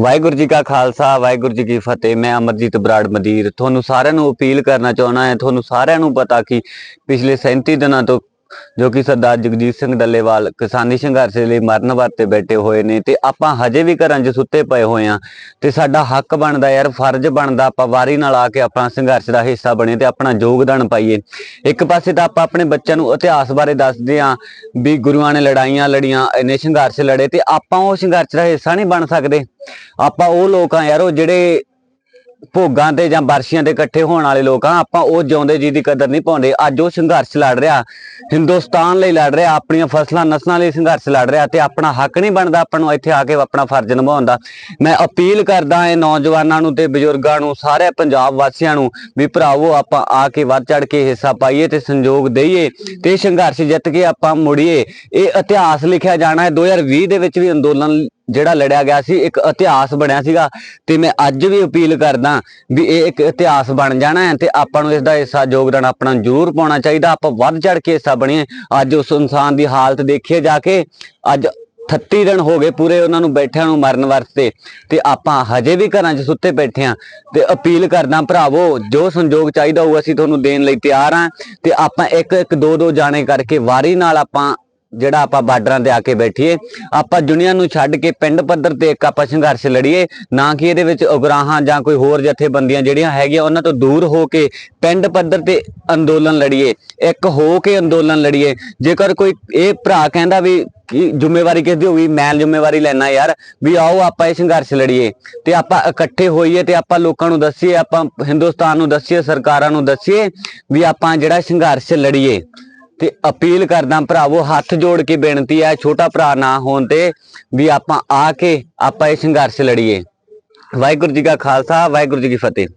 ਵਾਹਿਗੁਰੂ ਜੀ ਕਾ ਖਾਲਸਾ, ਵਾਹਿਗੁਰੂ ਜੀ ਕੀ ਫਤਿਹ। ਮੈਂ ਅਮਰਜੀਤ ਬਰਾੜ ਮਦੀਰ। ਤੁਹਾਨੂੰ ਸਾਰਿਆਂ ਨੂੰ ਅਪੀਲ ਕਰਨਾ ਚਾਹੁੰਦਾ ਹਾਂ, ਤੁਹਾਨੂੰ ਸਾਰਿਆਂ ਨੂੰ ਪਤਾ ਕਿ ਪਿਛਲੇ 37 ਦਿਨਾਂ ਤੋਂ ਜੋ ਕਿ ਸਰਦਾਰ ਜਗਜੀਤ ਸਿੰਘ ਡੱਲੇਵਾਲ ਕਿਸਾਨੀ ਸੰਘਰਸ਼ ਲਈ ਮਰਨ ਵਰਤੇ ਬੈਠੇ ਹੋਏ ਨੇ ਤੇ ਆਪਾਂ ਹਜੇ ਵੀ ਘਰਾਂ 'ਚ ਸੁੱਤੇ ਪਏ ਹੋਏ ਆ ਤੇ ਸਾਡਾ ਹੱਕ ਬਣਦਾ ਯਾਰ, ਫਰਜ਼ ਬਣਦਾ ਆਪਾਂ ਵਾਰੀ ਨਾਲ ਆ ਕੇ ਆਪਣਾ ਸੰਘਰਸ਼ ਦਾ ਹਿੱਸਾ ਬਣੇ ਤੇ ਆਪਣਾ ਯੋਗਦਾਨ ਪਾਈਏ। ਇੱਕ ਪਾਸੇ ਤਾਂ ਆਪਾਂ ਆਪਣੇ ਬੱਚਿਆਂ ਨੂੰ ਇਤਿਹਾਸ ਬਾਰੇ ਦੱਸਦੇ ਆ ਵੀ ਗੁਰੂਆਂ ਨੇ ਲੜਾਈਆਂ ਲੜੀਆਂ, ਇੰਨੇ ਸੰਘਰਸ਼ ਲੜੇ ਤੇ ਆਪਾਂ ਉਹ ਸੰਘਰਸ਼ ਦਾ ਹਿੱਸਾ ਨਹੀਂ ਬਣ ਸਕਦੇ। ਆਪਾਂ ਉਹ ਲੋਕ ਆ ਯਾਰ, ਉਹ ਜਿਹੜੇ ਭੋਗਾਂ ਤੇ ਜਾਂ ਬਰਸ਼ੀਆਂ ਤੇ ਇਕੱਠੇ ਹੋਣ ਵਾਲੇ ਲੋਕ ਆ, ਆਪਾਂ ਉਹ ਜਿਉਂਦੇ ਜੀ ਦੀ ਕਦਰ ਨਹੀਂ ਪਾਉਂਦੇ। ਅੱਜ ਉਹ ਸੰਘਰਸ਼ ਲੜ ਰਿਹਾ, ਹਿੰਦੁਸਤਾਨ ਲਈ ਲੜ ਰਿਹਾ, ਆਪਣੀਆਂ ਫਸਲਾਂ ਨਸਲਾਂ ਲਈ ਸੰਘਰਸ਼ ਲੜ ਰਿਹਾ ਤੇ ਆਪਣਾ ਹੱਕ ਨਹੀਂ ਬਣਦਾ ਆਪਾਂ ਨੂੰ ਇੱਥੇ ਆ ਕੇ ਆਪਣਾ ਫਰਜ਼ ਨਿਭਾਉਣ ਦਾ। ਮੈਂ ਅਪੀਲ ਕਰਦਾ ਇਹ ਨੌਜਵਾਨਾਂ ਨੂੰ ਤੇ ਬਜ਼ੁਰਗਾਂ ਨੂੰ, ਸਾਰੇ ਪੰਜਾਬ ਵਾਸੀਆਂ ਨੂੰ ਵੀ ਭਰਾਵੋ, ਆਪਾਂ ਆ ਕੇ ਵੱਧ ਚੜ ਕੇ ਹਿੱਸਾ ਪਾਈਏ ਤੇ ਸੰਯੋਗ ਦਈਏ ਤੇ ਸੰਘਰਸ਼ ਜਿੱਤ ਕੇ ਆਪਾਂ ਮੁੜੀਏ। ਇਹ ਇਤਿਹਾਸ ਲਿਖਿਆ ਜਾਣਾ ਹੈ 2020 ਦੇ ਵਿੱਚ ਵੀ ਅੰਦੋਲਨ ਜਿਹੜਾ ਲੜਿਆ ਗਿਆ ਸੀ, ਇੱਕ ਇਤਿਹਾਸ ਬਣਿਆ ਸੀਗਾ। ਤੇ ਮੈਂ ਅੱਜ ਵੀ ਅਪੀਲ ਕਰਦਾ ਵੀ ਇਹ ਇੱਕ ਇਤਿਹਾਸ ਬਣ ਜਾਣਾ ਹੈ ਤੇ ਆਪਾਂ ਨੂੰ ਇਸ ਦਾ ਹਿੱਸਾ, ਯੋਗਦਾਨ ਆਪਣਾ ਜ਼ਰੂਰ ਪਾਉਣਾ ਚਾਹੀਦਾ। ਆਪਾਂ ਵੱਧ ਚੜ ਕੇ ਹਿੱਸਾ ਬਣੀਏ। ਅੱਜ ਉਸ ਇਨਸਾਨ ਦੀ ਹਾਲਤ ਦੇਖੀਏ ਜਾ ਕੇ, ਅੱਜ 38 ਦਿਨ ਹੋ ਗਏ ਪੂਰੇ ਉਹਨਾਂ ਨੂੰ ਬੈਠਿਆਂ ਨੂੰ ਮਰਨ ਵਾਸਤੇ। ਤੇ ਆਪਾਂ ਹਜੇ ਵੀ ਘਰਾਂ 'ਚ ਸੁੱਤੇ ਬੈਠੇ ਆ ਤੇ ਅਪੀਲ ਕਰਦਾ ਭਰਾਵੋ, ਜੋ ਸੰਯੋਗ ਚਾਹੀਦਾ ਹੋਊ, ਅਸੀਂ ਤੁਹਾਨੂੰ ਦੇਣ ਲਈ ਤਿਆਰ ਆ ਤੇ ਆਪਾਂ ਇੱਕ ਇੱਕ ਦੋ ਦੋ ਜਾਣੇ ਕਰਕੇ ਵਾਰੀ ਨਾਲ ਆਪਾਂ ਜਿਹੜਾ ਆਪਾਂ ਬਾਰਡਰਾਂ ਤੇ ਆ ਕੇ ਬੈਠੀਏ, ਆਪਾਂ ਦੁਨੀਆ ਨੂੰ ਛੱਡ ਕੇ ਪਿੰਡ ਪੱਧਰ ਤੇ ਇੱਕ ਆਪਾਂ ਸੰਘਰਸ਼ ਲੜੀਏ, ਨਾ ਕਿ ਇਹਦੇ ਵਿੱਚ ਉਗਰਾਹਾਂ ਜਾਂ ਕੋਈ ਹੋਰ ਜਥੇਬੰਦੀਆਂ ਜਿਹੜੀਆਂ ਹੈਗੀਆਂ ਉਹਨਾਂ ਤੋਂ ਦੂਰ ਹੋ ਕੇ ਪਿੰਡ ਪੱਧਰ ਤੇ ਅੰਦੋਲਨ ਲੜੀਏ, ਇੱਕ ਹੋ ਕੇ ਅੰਦੋਲਨ ਲੜੀਏ। ਜੇਕਰ ਕੋਈ ਇਹ ਭਰਾ ਕਹਿੰਦਾ ਵੀ ਕੀ ਜ਼ਿੰਮੇਵਾਰੀ ਕਿਸ ਦੀ ਹੋਊਗੀ, ਮੈਂ ਜ਼ਿੰਮੇਵਾਰੀ ਲੈਣਾ ਯਾਰ, ਵੀ ਆਓ ਆਪਾਂ ਇਹ ਸੰਘਰਸ਼ ਲੜੀਏ। ਤੇ ਆਪਾਂ ਇਕੱਠੇ ਹੋਈਏ ਤੇ ਆਪਾਂ ਲੋਕਾਂ ਨੂੰ ਦੱਸੀਏ, ਆਪਾਂ ਹਿੰਦੁਸਤਾਨ ਨੂੰ ਦੱਸੀਏ, ਸਰਕਾਰਾਂ ਨੂੰ ਦੱਸੀਏ, ਵੀ ਆਪਾਂ ਜਿਹੜਾ ਸੰਘਰਸ਼ ਲੜੀਏ। ਤੇ ਅਪੀਲ ਕਰਦਾ ਭਰਾਵੋ, ਹੱਥ ਜੋੜ ਕੇ ਬੇਨਤੀ ਹੈ, ਛੋਟਾ ਭਰਾ ਨਾ ਹੋਣ ਤੇ ਵੀ ਆਪਾਂ ਆ ਕੇ ਆਪਾਂ ਇਹ ਸੰਘਰਸ਼ ਲੜੀਏ। ਵਾਹਿਗੁਰੂ ਜੀ ਕਾ ਖਾਲਸਾ, ਵਾਹਿਗੁਰੂ ਜੀ ਕੀ ਫਤਿਹ।